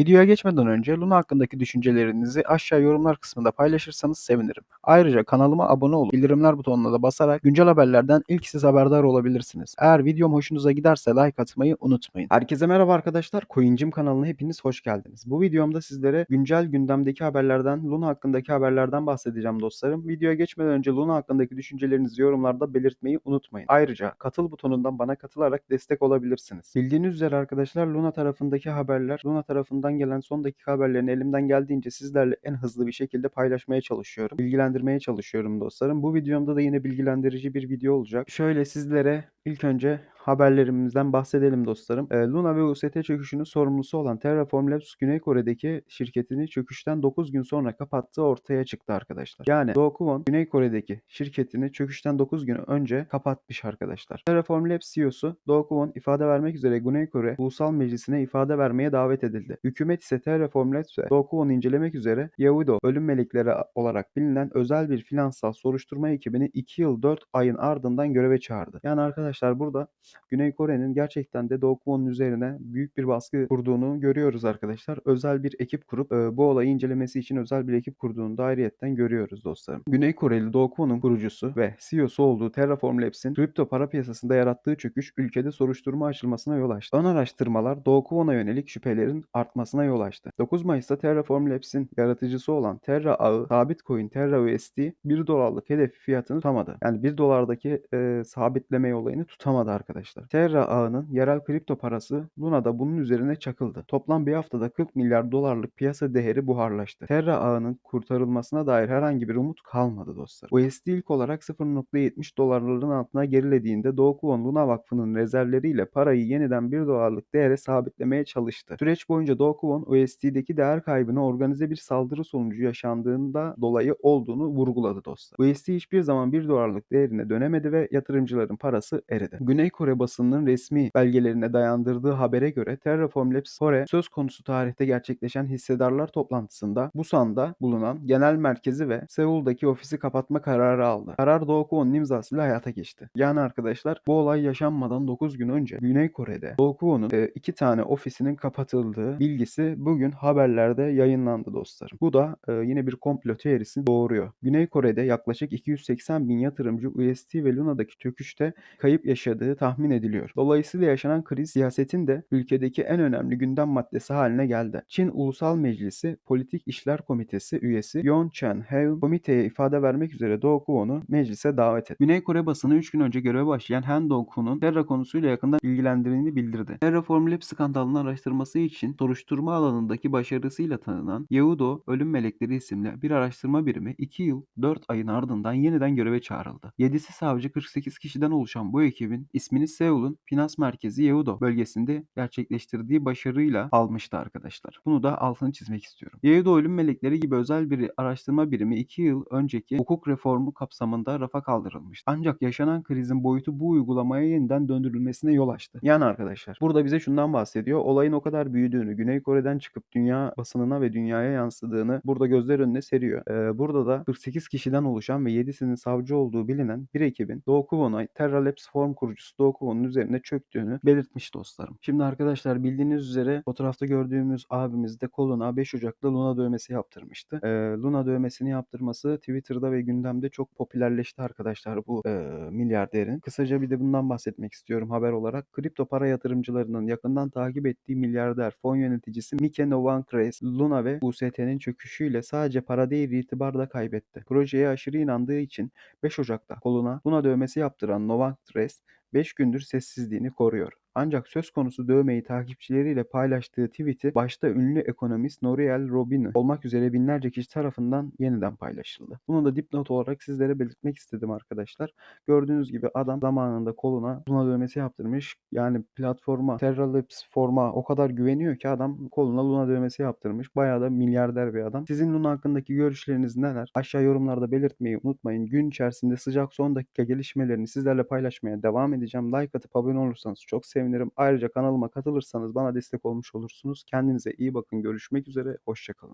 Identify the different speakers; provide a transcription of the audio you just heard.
Speaker 1: Videoya geçmeden önce Luna hakkındaki düşüncelerinizi aşağı yorumlar kısmında paylaşırsanız sevinirim. Ayrıca kanalıma abone olup bildirimler butonuna da basarak güncel haberlerden ilk siz haberdar olabilirsiniz. Eğer videom hoşunuza giderse like atmayı unutmayın. Herkese merhaba arkadaşlar. Coincim kanalına hepiniz hoş geldiniz. Bu videomda sizlere güncel gündemdeki haberlerden, Luna hakkındaki haberlerden bahsedeceğim dostlarım. Videoya geçmeden önce Luna hakkındaki düşüncelerinizi yorumlarda belirtmeyi unutmayın. Ayrıca katıl butonundan bana katılarak destek olabilirsiniz. Bildiğiniz üzere arkadaşlar Luna tarafındaki haberler, Luna tarafından gelen son dakika haberlerini elimden geldiğince sizlerle en hızlı bir şekilde paylaşmaya çalışıyorum. Bilgilendirmeye çalışıyorum dostlarım. Bu videomda da yine bilgilendirici bir video olacak. Şöyle sizlere ilk önce haberlerimizden bahsedelim dostlarım. E, Luna ve UST çöküşünün sorumlusu olan Terraform Labs Güney Kore'deki şirketini çöküşten 9 gün sonra kapattığı ortaya çıktı arkadaşlar. Yani Dokuwon Güney Kore'deki şirketini çöküşten 9 gün önce kapatmış arkadaşlar. Terraform Labs CEO'su Dokuwon ifade vermek üzere Güney Kore Ulusal Meclisi'ne ifade vermeye davet edildi. Hükümet ise Terraform Labs ve Dokuwon'u incelemek üzere Yahudo ölüm melekleri olarak bilinen özel bir finansal soruşturma ekibini 2 yıl 4 ayın ardından göreve çağırdı. Yani arkadaşlar burada Güney Kore'nin gerçekten de Doğu Kwon'un üzerine büyük bir baskı kurduğunu görüyoruz arkadaşlar. Özel bir ekip kurup e, bu olayı incelemesi için özel bir ekip kurduğunu da ayrıyetten görüyoruz dostlarım. Güney Koreli Doğu Kwon'un kurucusu ve CEO'su olduğu Terraform Labs'in kripto para piyasasında yarattığı çöküş ülkede soruşturma açılmasına yol açtı. Ön araştırmalar Doğu Kwon'a yönelik şüphelerin artmasına yol açtı. 9 Mayıs'ta Terraform Labs'in yaratıcısı olan Terra ağı sabit coin Terra USD 1 dolarlık hedef fiyatını tutamadı. Yani 1 dolardaki e, sabitleme olayını tutamadı arkadaşlar. Terra ağının yerel kripto parası Luna da bunun üzerine çakıldı. Toplam bir haftada 40 milyar dolarlık piyasa değeri buharlaştı. Terra ağının kurtarılmasına dair herhangi bir umut kalmadı dostlar. USD ilk olarak 0.70 dolarların altına gerilediğinde Doğu Kwon Luna Vakfı'nın rezervleriyle parayı yeniden 1 dolarlık değere sabitlemeye çalıştı. Süreç boyunca Doğu Kwon USD'deki değer kaybını organize bir saldırı sonucu yaşandığında dolayı olduğunu vurguladı dostlar. USD hiçbir zaman 1 dolarlık değerine dönemedi ve yatırımcıların parası eridi. Güney Kore basınının resmi belgelerine dayandırdığı habere göre Terraform Labs Kore söz konusu tarihte gerçekleşen hissedarlar toplantısında Busan'da bulunan genel merkezi ve Seul'daki ofisi kapatma kararı aldı. Karar Doğu Kwon'un imzasıyla hayata geçti. Yani arkadaşlar bu olay yaşanmadan 9 gün önce Güney Kore'de Doğu Kwon'un e, iki tane ofisinin kapatıldığı bilgisi bugün haberlerde yayınlandı dostlarım. Bu da e, yine bir komplo teorisini doğuruyor. Güney Kore'de yaklaşık 280 bin yatırımcı UST ve Luna'daki çöküşte kayıp yaşadığı tahmin ediliyor. Dolayısıyla yaşanan kriz siyasetin de ülkedeki en önemli gündem maddesi haline geldi. Çin Ulusal Meclisi Politik İşler Komitesi üyesi Yon Chen-heun komiteye ifade vermek üzere Do Kwon'u meclise davet etti. Güney Kore basını 3 gün önce göreve başlayan Han Dong-kun'un Terra konusuyla yakından ilgilendiğini bildirdi. Terraform Lab skandalını araştırması için soruşturma alanındaki başarısıyla tanınan Yehudo Ölüm Melekleri isimli bir araştırma birimi 2 yıl 4 ayın ardından yeniden göreve çağrıldı. 7'si savcı 48 kişiden oluşan bu ekibin ismini Seul'un finans merkezi Yehudo bölgesinde gerçekleştirdiği başarıyla almıştı arkadaşlar. Bunu da altını çizmek istiyorum. Yehudo Ölüm Melekleri gibi özel bir araştırma birimi 2 yıl önceki hukuk reformu kapsamında rafa kaldırılmıştı. Ancak yaşanan krizin boyutu bu uygulamaya yeniden döndürülmesine yol açtı. Yani arkadaşlar burada bize şundan bahsediyor. Olayın o kadar büyüdüğünü, Güney Kore'den çıkıp dünya basınına ve dünyaya yansıdığını burada gözler önüne seriyor. Ee, burada da 48 kişiden oluşan ve 7'sinin savcı olduğu bilinen bir ekibin Doğu Kwon'a Terra Labs Form kurucusu Doğu Kwon'un üzerine çöktüğünü belirtmiş dostlarım. Şimdi arkadaşlar bildiğiniz üzere fotoğrafta gördüğümüz abimiz de koluna 5 Ocak'ta Luna dövmesi yaptırmıştı. Ee, Luna dövmesini yaptırması Twitter'da ve gündemde çok popülerleşti arkadaşlar bu e, milyarderin. Kısaca bir de bundan bahsetmek istiyorum haber olarak. Kripto para yatırımcılarının yakından takip ettiği milyarder fon yöneticisi Mike Novankres, Luna ve UST'nin çöküşüyle sadece para değil itibar da kaybetti. Projeye aşırı inandığı için 5 Ocak'ta koluna Luna dövmesi yaptıran Novankres 5 gündür sessizliğini koruyor. Ancak söz konusu dövmeyi takipçileriyle paylaştığı tweet'i başta ünlü ekonomist Nouriel Roubini olmak üzere binlerce kişi tarafından yeniden paylaşıldı. Bunu da dipnot olarak sizlere belirtmek istedim arkadaşlar. Gördüğünüz gibi adam zamanında koluna Luna dövmesi yaptırmış. Yani platforma Terra Labs forma o kadar güveniyor ki adam koluna Luna dövmesi yaptırmış. Bayağı da milyarder bir adam. Sizin Luna hakkındaki görüşleriniz neler? Aşağı yorumlarda belirtmeyi unutmayın. Gün içerisinde sıcak son dakika gelişmelerini sizlerle paylaşmaya devam edeceğim. Like atıp abone olursanız çok sevinirim sevinirim. Ayrıca kanalıma katılırsanız bana destek olmuş olursunuz. Kendinize iyi bakın. Görüşmek üzere. Hoşçakalın.